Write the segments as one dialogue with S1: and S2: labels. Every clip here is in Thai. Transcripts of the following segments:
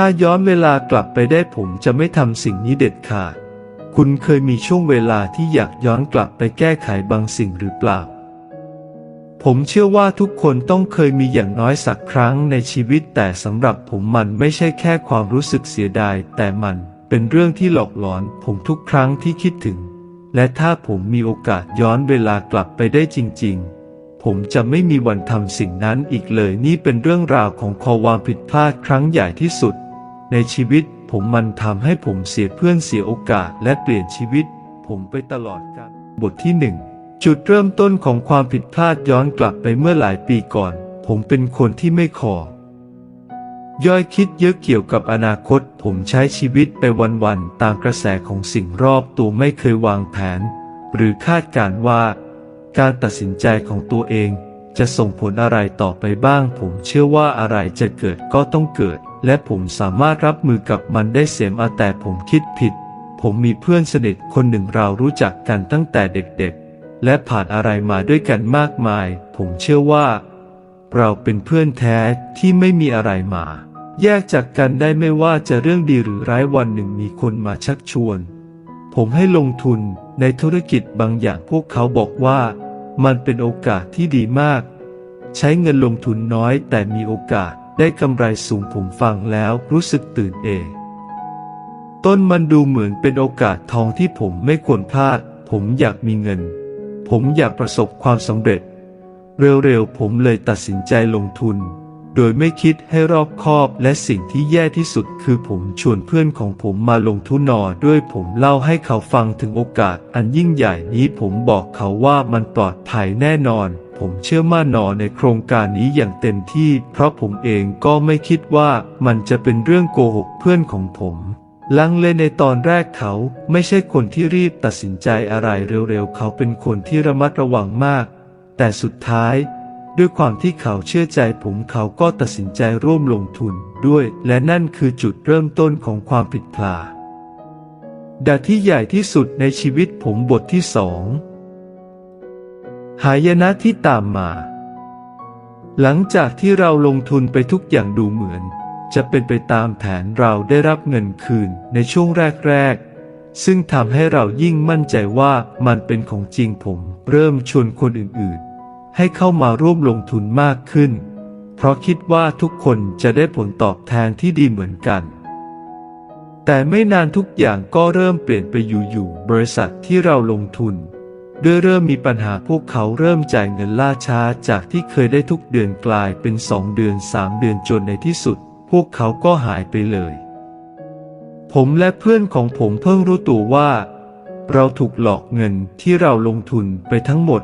S1: ถ้าย้อนเวลากลับไปได้ผมจะไม่ทำสิ่งนี้เด็ดขาด คุณเคยมีช่วงเวลาที่อยากย้อนกลับไปแก้ไขบางสิ่งหรือเปล่า ผมเชื่อว่าทุกคนต้องเคยมีอย่างน้อยสักครั้งในชีวิตแต่สำหรับผมมันไม่ใช่แค่ความรู้สึกเสียดาย แต่มันเป็นเรื่องที่หลอกหลอนผมทุกครั้งที่คิดถึง และถ้าผมมีโอกาสย้อนเวลากลับไปได้จริง ๆผมจะไม่มีวันทำสิ่งนั้นอีกเลยนี่เป็นเรื่องราวของความผิดพลาดครั้งใหญ่ที่สุด ในชีวิตผมมันทำให้ผมเสียเพื่อนเสียโอกาสและเปลี่ยนชีวิต ผมไปตลอดกาลบทที่หนึ่งจุดเริ่มต้นของความผิดพลาดย้อนกลับไปเมื่อหลายปีก่อน ผมเป็นคนที่ไม่ขอ ย่อยคิดเยอะเกี่ยวกับอนาคต ผมใช้ชีวิตไปวันๆตามกระแสของสิ่งรอบตัวไม่เคยวางแผน หรือคาดการณ์ว่า การตัดสินใจของตัวเอง จะส่งผลอะไรต่อไปบ้าง ผมเชื่อว่าอะไรจะเกิดก็ต้องเกิด และผมสามารถรับมือกับมันได้เสียมาแต่ผมคิดผิด ผมมีเพื่อนสนิทคนหนึ่งเรารู้จักกันตั้งแต่เด็กๆ และผ่านอะไรมาด้วยกันมากมาย ผมเชื่อว่า เราเป็นเพื่อนแท้ที่ไม่มีอะไรมา แยกจากกันได้ไม่ว่าจะเรื่องดีหรือร้ายวันหนึ่งมีคนมาชักชวน ผมให้ลงทุนในธุรกิจบางอย่างพวกเขาบอกว่า มันเป็นโอกาสที่ดีมาก ใช้เงินลงทุนน้อยแต่มีโอกาส ได้กำไรสูงผมฟังแล้วรู้สึกตื่นเอง ต้นมันดูเหมือนเป็นโอกาสทองที่ผมไม่ควรพลาด ผมอยากมีเงิน ผมอยากประสบความสำเร็จ เร็วๆผมเลยตัดสินใจลงทุน โดยไม่คิดให้รอบคอบและสิ่งที่แย่ที่สุดคือผมชวนเพื่อนของผมมาลงทุนนอด้วยผมเล่าให้เขาฟังถึงโอกาสอันยิ่งใหญ่นี้ผมบอกเขาว่ามันปลอดภัยแน่นอน ผมเชื่อมั่นหนอในโครงการนี้อย่างเต็มที่ เพราะผมเองก็ไม่คิดว่ามันจะเป็นเรื่องโกหกเพื่อนของผม ลังเลในตอนแรกเขาไม่ใช่คนที่รีบตัดสินใจอะไรเร็วๆ เขาเป็นคนที่ระมัดระวังมาก แต่สุดท้าย ด้วยความที่เขาเชื่อใจผมเขาก็ตัดสินใจร่วมลงทุนด้วย และนั่นคือจุดเริ่มต้นของความผิดพลาดดาที่ใหญ่ที่สุดในชีวิตผมบทที่สอง หายนะที่ตามมา หลังจากที่เราลงทุนไปทุกอย่างดูเหมือน จะเป็นไปตามแผนเราได้รับเงินคืนในช่วงแรก ๆ ซึ่งทำให้เรายิ่งมั่นใจว่ามันเป็นของจริงผมเริ่มชวนคนอื่นๆ ให้เข้ามาร่วมลงทุนมากขึ้น เพราะคิดว่าทุกคนจะได้ผลตอบแทนที่ดีเหมือนกันแต่ไม่นานทุกอย่างก็เริ่มเปลี่ยนไปอยู่ๆบริษัทที่เราลงทุน ด้วยเริ่มมีปัญหาพวกเขาเริ่มจ่ายเงินล่าช้าจากที่เคยได้ทุกเดือนกลายเป็นสองเดือนสามเดือนจนในที่สุด พวกเขาก็หายไปเลย ผมและเพื่อนของผมเพิ่งรู้ตัวว่า เราถูกหลอกเงินที่เราลงทุนไปทั้งหมด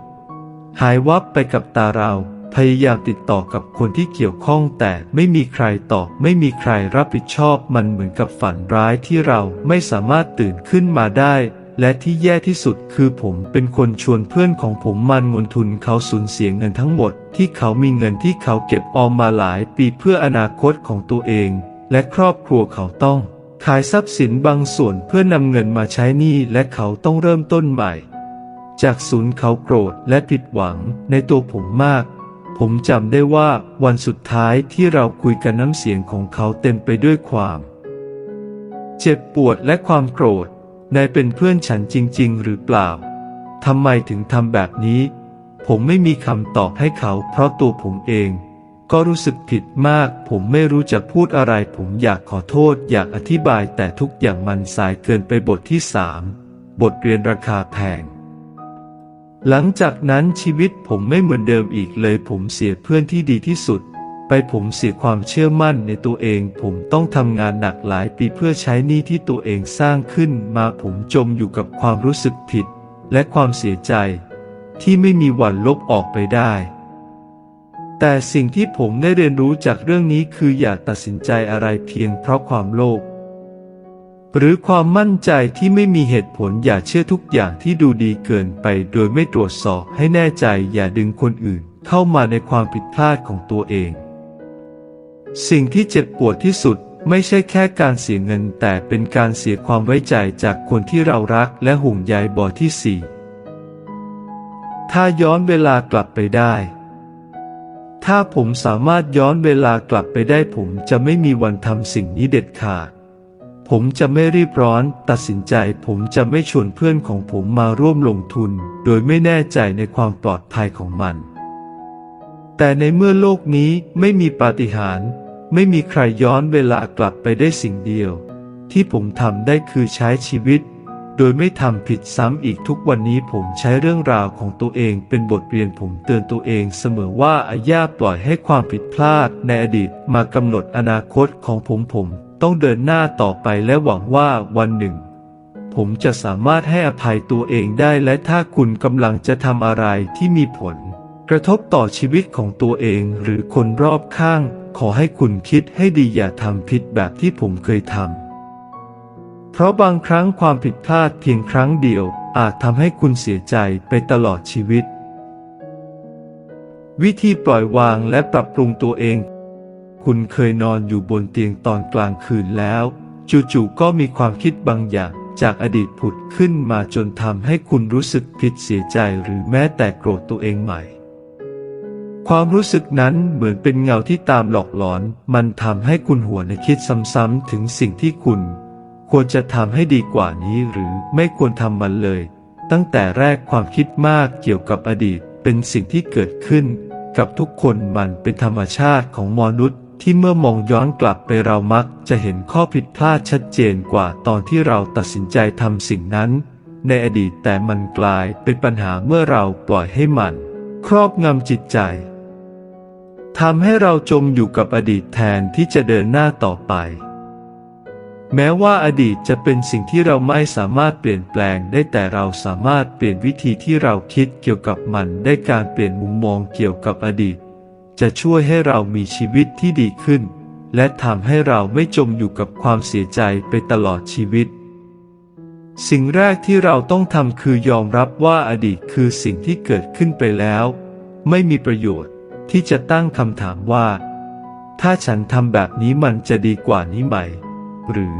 S1: หายวับไปกับตาเราพยายามติดต่อกับคนที่เกี่ยวข้องแต่ไม่มีใครตอบไม่มีใครรับผิดชอบมันเหมือนกับฝันร้ายที่เราไม่สามารถตื่นขึ้นมาได้ และที่แย่ที่สุดคือผมเป็นคนชวนเพื่อนของผมมันลงทุนเขาสูญเสียเงินทั้งหมด ที่เขามีเงินที่เขาเก็บออมมาหลายปีเพื่ออนาคตของตัวเอง และครอบครัวเขาต้อง ขายทรัพย์สินบางส่วนเพื่อนำเงินมาใช้หนี้และเขาต้องเริ่มต้นใหม่ จากศูนย์เขาโกรธและผิดหวังในตัวผมมาก ผมจำได้ว่าวันสุดท้ายที่เราคุยกันน้ำเสียงของเขาเต็มไปด้วยความ เจ็บปวดและความโกรธ นายเป็นเพื่อนฉันจริง ๆ หรือเปล่า ทำไมถึงทำแบบนี้ ผมไม่มีคำตอบให้เขา เพราะตัวผมเอง ก็รู้สึกผิดมาก ผมไม่รู้จะพูดอะไร ผมอยากขอโทษ อยากอธิบายแต่ทุกอย่างมันสายเกินไปบทที่สามบทเรียนราคาแพง หลังจากนั้นชีวิตผมไม่เหมือนเดิมอีกเลย ผมเสียเพื่อนที่ดีที่สุด ไปผมเสียความเชื่อมั่นในตัวเอง ผมต้องทำงานหนักหลายปีเพื่อใช้หนี้ที่ตัวเองสร้างขึ้นมาผมจมอยู่กับความรู้สึกผิด และความเสียใจ ที่ไม่มีวันลบออกไปได้ แต่สิ่งที่ผมได้เรียนรู้จากเรื่องนี้คืออย่าตัดสินใจอะไรเพียงเพราะความโลภหรือความมั่นใจที่ไม่มีเหตุผลอย่าเชื่อทุกอย่างที่ดูดีเกินไป โดยไม่ตรวจสอบให้แน่ใจอย่าดึงคนอื่นเข้ามาในความผิดพลาดของตัวเอง สิ่งที่เจ็บปวดที่สุดไม่ใช่แค่การเสียเงิน แต่เป็นการเสียความไว้ใจจากคนที่เรารักและห่วงใยบ่อที่สี่ถ้าย้อนเวลากลับไปได้ ถ้าผมสามารถย้อนเวลากลับไปได้ ผมจะไม่มีวันทำสิ่งนี้เด็ดขาด ผมจะไม่รีบร้อน ตัดสินใจ ผมจะไม่ชวนเพื่อนของผมมาร่วมลงทุน โดยไม่แน่ใจในความปลอดภัยของมัน แต่ในเมื่อโลกนี้ไม่มีปาฏิหาริย์ ไม่มีใครย้อนเวลากลับไปได้สิ่งเดียว ที่ผมทำได้คือใช้ชีวิต โดยไม่ทำผิดซ้ำอีกทุกวันนี้ผมใช้เรื่องราวของตัวเองเป็นบทเรียนผมเตือนตัวเองเสมอว่าอาญาปล่อยให้ความผิดพลาดในอดีตมากำหนดอนาคตของผมผมต้องเดินหน้าต่อไปและหวังว่าวันหนึ่ง ผมจะสามารถให้อภัยตัวเองได้และถ้าคุณกำลังจะทำอะไรที่มีผล กระทบต่อชีวิตของตัวเองหรือคนรอบข้าง ขอให้คุณคิดให้ดีอย่าทำผิดแบบที่ผมเคยทำ เพราะบางครั้งความผิดพลาดเพียงครั้งเดียว อาจทำให้คุณเสียใจไปตลอดชีวิต วิธีปล่อยวางและปรับปรุงตัวเอง คุณเคยนอนอยู่บนเตียงตอนกลางคืนแล้ว จู่ๆก็มีความคิดบางอย่างจากอดีตผุดขึ้นมาจนทำให้คุณรู้สึกผิดเสียใจหรือแม้แต่โกรธตัวเองใหม่ ความรู้สึกนั้นเหมือนเป็นเงาที่ตามหลอกหลอน มันทำให้คุณหัวในคิดซ้ำๆถึงสิ่งที่คุณ ควรจะทำให้ดีกว่านี้หรือไม่ควรทำมันเลย ตั้งแต่แรกความคิดมากเกี่ยวกับอดีตเป็นสิ่งที่เกิดขึ้น กับทุกคนมันเป็นธรรมชาติของมนุษย์ ที่เมื่อมองย้อนกลับไปเรามักจะเห็นข้อผิดพลาดชัดเจนกว่าตอนที่เราตัดสินใจทำสิ่งนั้น ในอดีตแต่มันกลายเป็นปัญหาเมื่อเราปล่อยให้มัน ครอบงำจิตใจ ทำให้เราจมอยู่กับอดีตแทนที่จะเดินหน้าต่อไป แม้ว่าอดีตจะเป็นสิ่งที่เราไม่สามารถเปลี่ยนแปลงได้แต่เราสามารถเปลี่ยนวิธีที่เราคิดเกี่ยวกับมันได้การเปลี่ยนมุมมองเกี่ยวกับอดีต จะช่วยให้เรามีชีวิตที่ดีขึ้น และทำให้เราไม่จมอยู่กับความเสียใจไปตลอดชีวิต สิ่งแรกที่เราต้องทำคือยอมรับว่าอดีตคือสิ่งที่เกิดขึ้นไปแล้ว ไม่มีประโยชน์ ที่จะตั้งคำถามว่า ถ้าฉันทำแบบนี้มันจะดีกว่านี้ไหม หรือ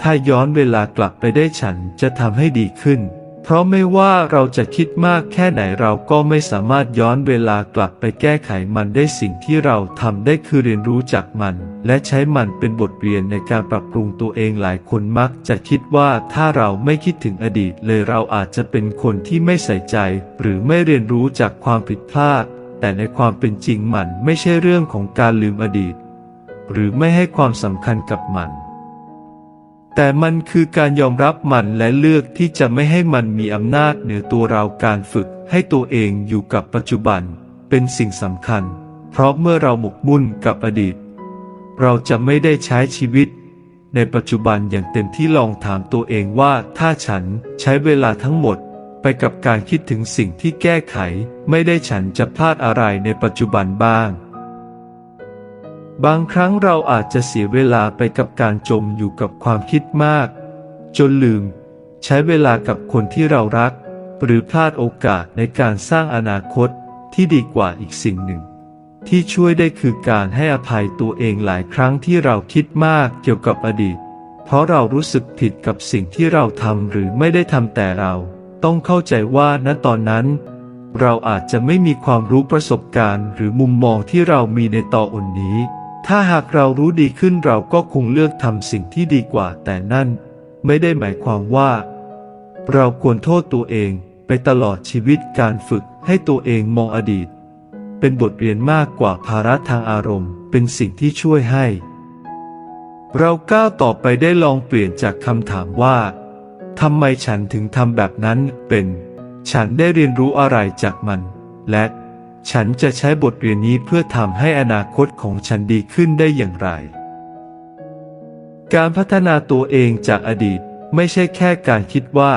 S1: ถ้าย้อนเวลากลับไปได้ฉันจะทำให้ดีขึ้น เพราะไม่ว่าเราจะคิดมากแค่ไหนเราก็ไม่สามารถย้อนเวลากลับไปแก้ไขมันได้สิ่งที่เราทำได้คือเรียนรู้จากมัน และใช้มันเป็นบทเรียนในการปรับปรุงตัวเองหลายคนมักจะคิดว่าถ้าเราไม่คิดถึงอดีตเลยเราอาจจะเป็นคนที่ไม่ใส่ใจ หรือไม่เรียนรู้จากความผิดพลาด แต่ในความเป็นจริงมันไม่ใช่เรื่องของการลืมอดีต หรือไม่ให้ความสำคัญกับมัน แต่มันคือการยอมรับมันและเลือกที่จะไม่ให้มันมีอำนาจเหนือตัวเราการฝึกให้ตัวเองอยู่กับปัจจุบัน เป็นสิ่งสำคัญ เพราะเมื่อเราหมกมุ่นกับอดีต เราจะไม่ได้ใช้ชีวิตในปัจจุบันอย่างเต็มที่ลองถามตัวเองว่าถ้าฉันใช้เวลาทั้งหมด ไปกับการคิดถึงสิ่งที่แก้ไข ไม่ได้ฉันจะพลาดอะไรในปัจจุบันบ้าง บางครั้งเราอาจจะเสียเวลาไปกับการจมอยู่กับความคิดมาก จนลืม ใช้เวลากับคนที่เรารัก หรือพลาดโอกาสในการสร้างอนาคตที่ดีกว่าอีกสิ่งหนึ่ง ที่ช่วยได้คือการให้อภัยตัวเองหลายครั้งที่เราคิดมากเกี่ยวกับอดีต เพราะเรารู้สึกผิดกับสิ่งที่เราทำหรือไม่ได้ทำแต่เรา ต้องเข้าใจว่าณตอนนั้น เราอาจจะไม่มีความรู้ประสบการณ์หรือมุมมองที่เรามีในตอนนี้ ถ้าหากเรารู้ดีขึ้นเราก็คงเลือกทำสิ่งที่ดีกว่า แต่นั่นไม่ได้หมายความว่า เราควรโทษตัวเองไปตลอดชีวิตการฝึกให้ตัวเองมองอดีต เป็นบทเรียนมากกว่าภาระทางอารมณ์ เป็นสิ่งที่ช่วยให้ เราก้าวต่อไปได้ลองเปลี่ยนจากคำถามว่า ทำไมฉันถึงทำแบบนั้นเป็น ฉันได้เรียนรู้อะไรจากมัน และ ฉันจะใช้บทเรียนนี้เพื่อทำให้อนาคตของฉันดีขึ้นได้อย่างไร การพัฒนาตัวเองจากอดีตไม่ใช่แค่การคิดว่า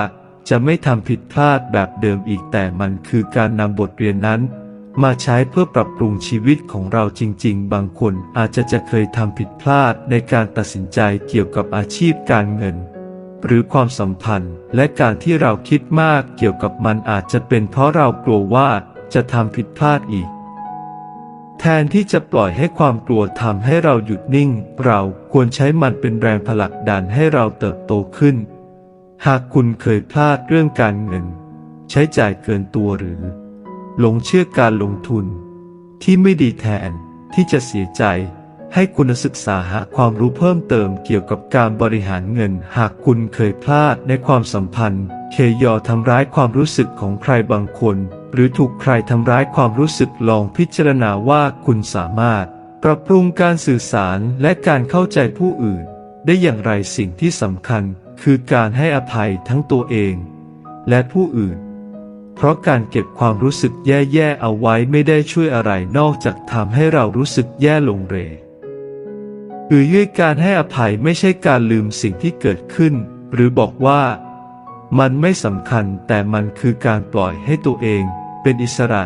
S1: จะไม่ทำผิดพลาดแบบเดิมอีกแต่มันคือการนำบทเรียนนั้น มาใช้เพื่อปรับปรุงชีวิตของเราจริง ๆ บางคนอาจจะจะเคยทำผิดพลาดในการตัดสินใจเกี่ยวกับอาชีพการเงิน หรือความสัมพันธ์ และการที่เราคิดมากเกี่ยวกับมันอาจจะเป็นเพราะเรากลัวว่าจะทำผิดพลาดอีก แทนที่จะปล่อยให้ความกลัวทำให้เราหยุดนิ่ง เราควรใช้มันเป็นแรงผลักดันให้เราเติบโตขึ้น หากคุณเคยพลาดเรื่องการเงิน ใช้จ่ายเกินตัวหรือหลงเชื่อการลงทุน ที่ไม่ดีแทนที่จะเสียใจ ให้คุณศึกษาหาความรู้เพิ่มเติมเกี่ยวกับการบริหารเงิน หากคุณเคยพลาดในความสัมพันธ์ เคยอทำร้ายความรู้สึกของใครบางคน หรือถูกใครทำร้ายความรู้สึกลองพิจารณาว่าคุณสามารถ ปรับปรุงการสื่อสารและการเข้าใจผู้อื่น ได้อย่างไรสิ่งที่สำคัญ คือการให้อภัยทั้งตัวเอง และผู้อื่น เพราะการเก็บความรู้สึกแย่ๆเอาไว้ไม่ได้ช่วยอะไรนอกจากทำให้เรารู้สึกแย่ลงเรห รือด้วยการให้อภัยไม่ใช่การลืมสิ่งที่เกิดขึ้น หรือบอกว่า มันไม่สำคัญแต่มันคือการปล่อยให้ตัวเอง เป็นอิสระ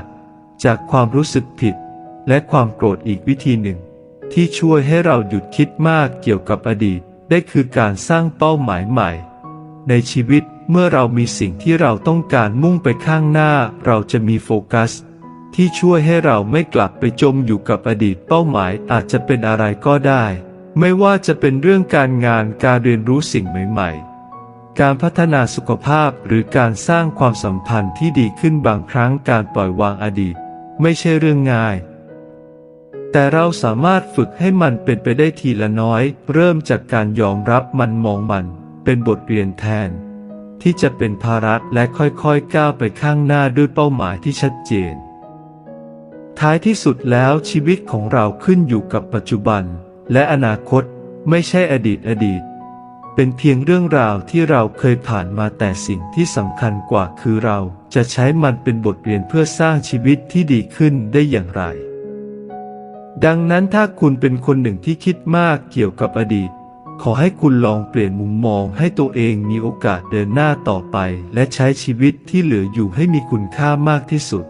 S1: จากความรู้สึกผิด และความโกรธอีกวิธีหนึ่ง ที่ช่วยให้เราหยุดคิดมากเกี่ยวกับอดีตได้คือการสร้างเป้าหมายใหม่ ในชีวิตเมื่อเรามีสิ่งที่เราต้องการมุ่งไปข้างหน้า เราจะมีโฟกัส ที่ช่วยให้เราไม่กลับไปจมอยู่กับอดีตเป้าหมายอาจจะเป็นอะไรก็ได้ ไม่ว่าจะเป็นเรื่องการงานการเรียนรู้สิ่งใหม่ๆ การพัฒนาสุขภาพหรือการสร้างความสัมพันธ์ที่ดีขึ้นบางครั้งการปล่อยวางอดีต ไม่ใช่เรื่องง่าย แต่เราสามารถฝึกให้มันเป็นไปได้ทีละน้อย เริ่มจากการยอมรับมันมองมัน เป็นบทเรียนแทน ที่จะเป็นภาระและค่อยๆก้าวไปข้างหน้าด้วยเป้าหมายที่ชัดเจน ท้ายที่สุดแล้วชีวิตของเราขึ้นอยู่กับปัจจุบัน และอนาคตไม่ใช่อดีตอดีต เป็นเพียงเรื่องราวที่เราเคยผ่านมาแต่สิ่งที่สำคัญกว่าคือเราจะใช้มันเป็นบทเรียนเพื่อสร้างชีวิตที่ดีขึ้นได้อย่างไร ดังนั้นถ้าคุณเป็นคนหนึ่งที่คิดมากเกี่ยวกับอดีต ขอให้คุณลองเปลี่ยนมุมมองให้ตัวเองมีโอกาสเดินหน้าต่อไป และใช้ชีวิตที่เหลืออยู่ให้มีคุณค่ามากที่สุด